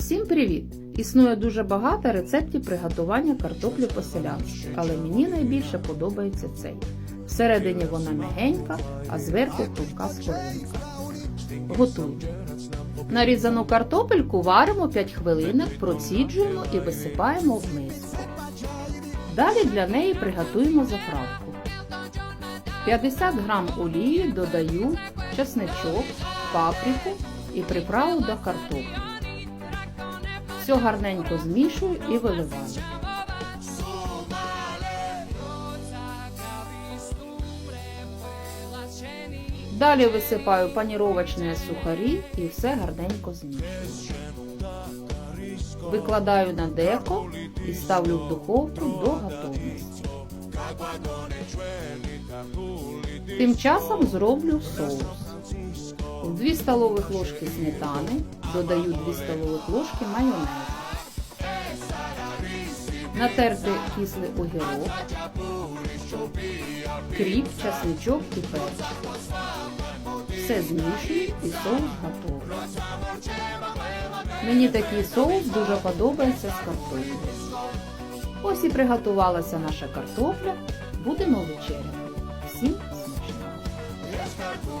Всім привіт! Існує дуже багато рецептів приготування картоплі по-селянськи, але мені найбільше подобається цей. Всередині вона м'ягенька, а зверху тонка скоринка. Готуємо. Нарізану картопельку варимо 5 хвилинок, проціджуємо і висипаємо в миску. Далі для неї приготуємо заправку. 50 г олії додаю чесничок, паприку і приправу до картоплі. Все гарненько змішую і виливаю. Далі висипаю паніровочні сухарі і все гарненько змішую. Викладаю на деко і ставлю в духовку до готовності. Тим часом зроблю соус. В 2 столових ложки сметани додаю 2 столових ложки майонезу. Натерти кислий огірок, кріп, часничок і перчик. Все змішую і соус готовий. Мені такий соус дуже подобається з картоплею. Ось і приготувалася наша картопля. Будемо вечеряти. Всім смачного!